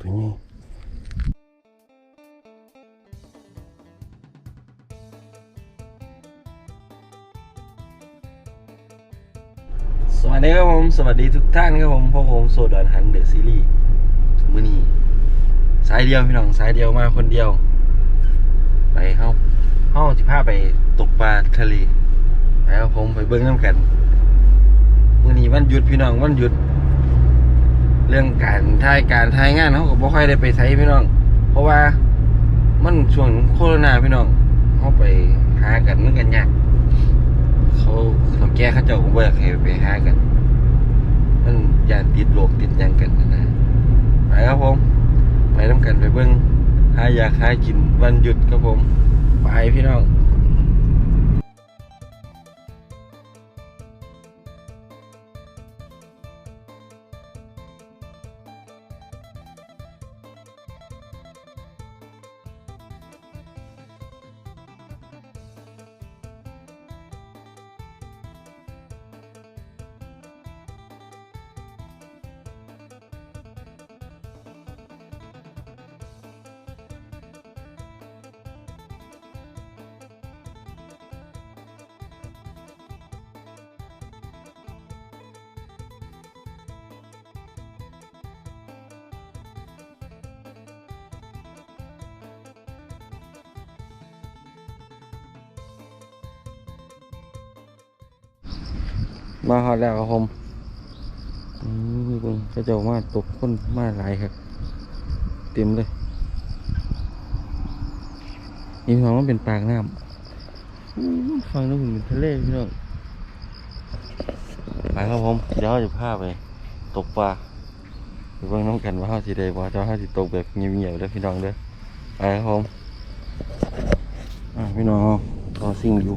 ตัวนี้สวัสดีครับผม สวัสดีทุกท่านครับผมพวกผมโซดอนฮันเดอะซีรีส์มือนี้สายเดียวพี่น้องสายเดียวมาคนเดียว ไปเข้าเข้าสิพาไปตกปลาทะเลไปครับผมไปเบิ้งน้ำกันมือนี้วันหยุดพี่น้องวันหยุด เรื่องการถ่ายการถ่ายงานเขาก็บ่ค่อยได้ไปใช้พี่น้อง เพราะว่ามันช่วงโควิดพี่น้องเขาไปหากันมันกันยากเขาเขาแก้เขาเจ้าก็บ่อยากให้ไปหากัน มันยานติดโรคติดยังกันนะไปครับผมไปน้ำกันไปเบิ้งหายากหากินวันหยุดครับผม ไปพี่น้อง มาฮอดแล้วครับผมอืมเบิ่งเขาเจ้ามาตกคนมาหลายครับ เต็มเลยนี่พี่น้องมันเป็นปากน้ำฟังแล้วเหมือนเป็นทะเลพี่น้องไปครับผมเดี๋ยวจะพาไปตกปลาไปเบิ่งน้องกันว่าเขาสิได้บ่เจ้าเขาสิตกแบบเงียบๆเด้อพี่น้องเด้อไปครับผมอ่พี่น้องรอสิ่งอยู่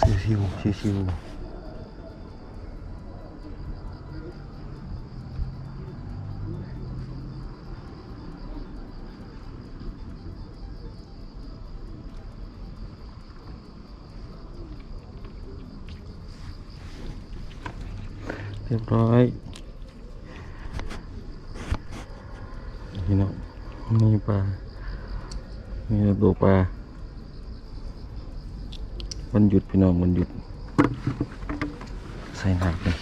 ชิวๆชิวๆเรียบร้อยนี่เนาะมีปลา มีตั วันหยุดพี่น้องวันหยุด ใส่หนักเลย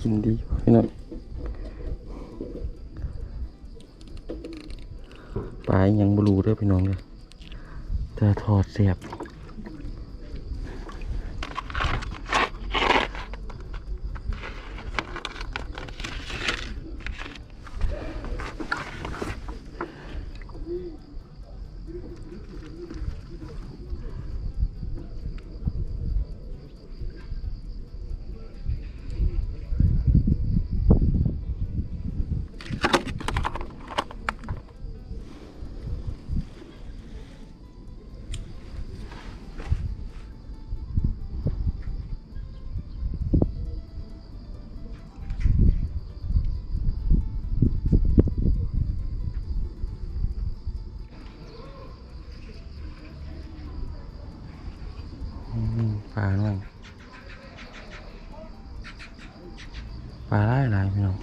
กินดีพี่น้องปลายังบรูเด้อพี่น้องเลยจะทอดเสียบ ปลาหลายหลายพี่น้อง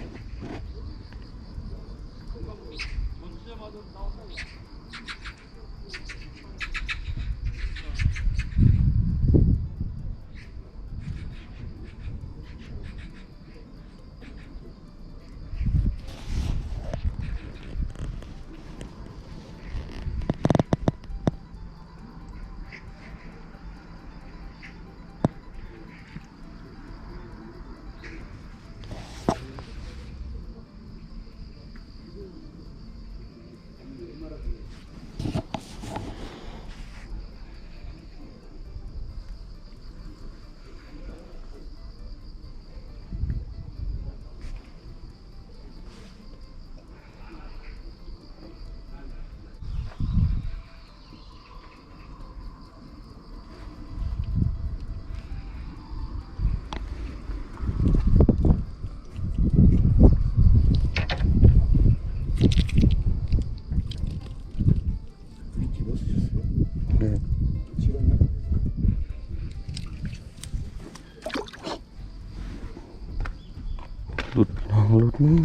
น้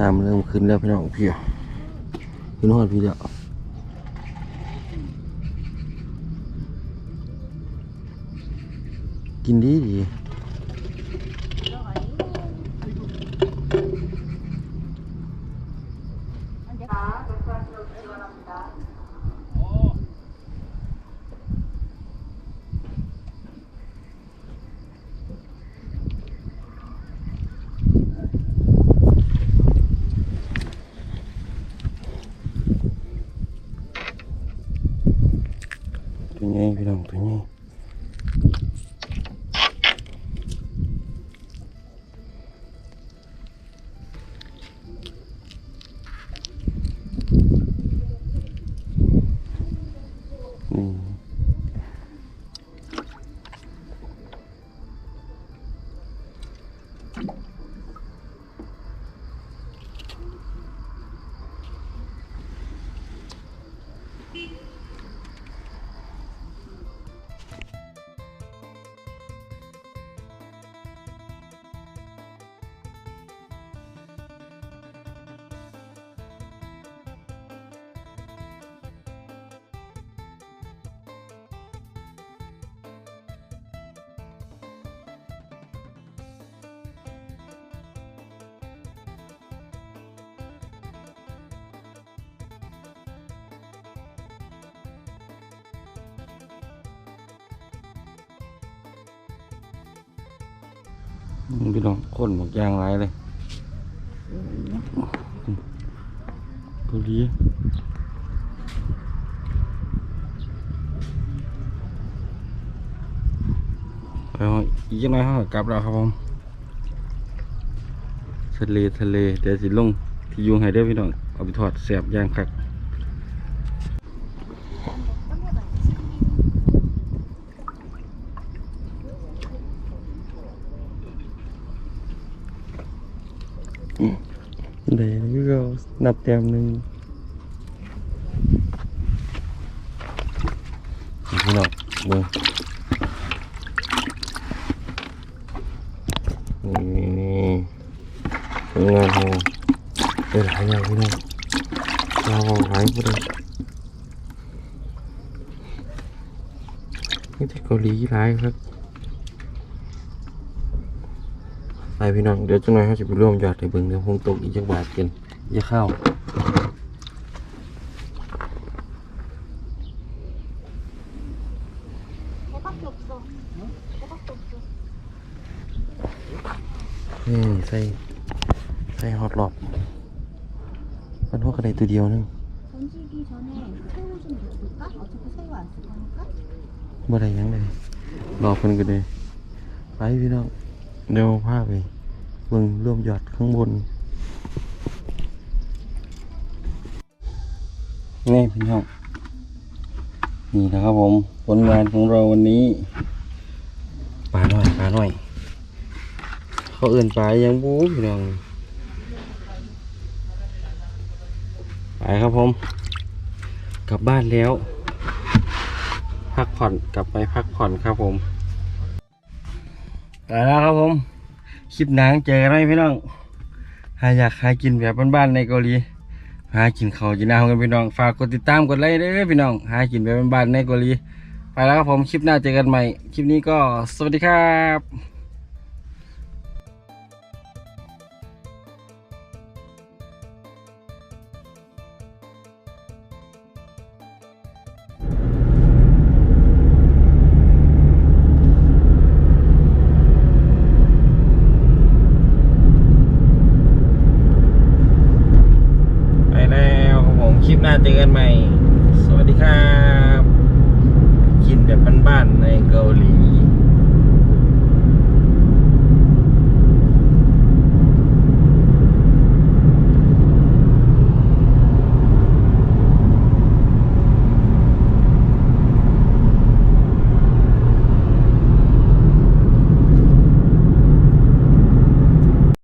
น้ำเริ่มขึ้นแล้วพี่น้องพี่ขึ้นหอดพี่แล้วกินดีดี พี่น้องคนหมกยางไรเลยตัวนี้ไปเอาอีกยังไงเขาก็กลับแล้วครับผมทะเลทะเลเดี๋ยวสิลงที่ยุงให้เด้อพี่น้องเอาไปทอดแสบย่างคัก เดี๋ยวก็นับแต้มหนึ่งพี่น้องเบิ่งนี่นี่นี่ผลงานของ ไปพี่น้องเดี๋ยวจังหน่อยเขาจะไปร่วมยอดในเบิ้งเดี๋ยวคงตกอีกจักบาทกันอย่าเข้าเนี่ใส่ใส่ฮอตหลอบมันพวกอะไรตัวเดียวนึงบ่ได้ยังเลยหลนกันเลยไปพี่น้อง เดี๋ยวพาไปเบิ่งร่วมยอดข้างบนนี่พี่น้องนี่นะครับผมผลงานของเราวันนี้ปลาหน่อยปลาหน่อย เขาเอื่นปลายังบู๊พี่น้องไปครับผม กลับบ้านแล้ว พักผ่อนกลับไปพักผ่อนครับผม ไปแล้วครับผม คลิปหนังเจอกันไหมพี่น้องหาอยากหากินแบบบ้านๆในเกาหลีหากินเขากินน้ำกันพี่น้อง ฝากกดติดตามกดไลค์ด้วยพี่น้อง หากินแบบบ้านๆในเกาหลีไปแล้วครับผมคลิปหน้าเจอกันใหม่ คลิปนี้ก็สวัสดีครับ กันใหม่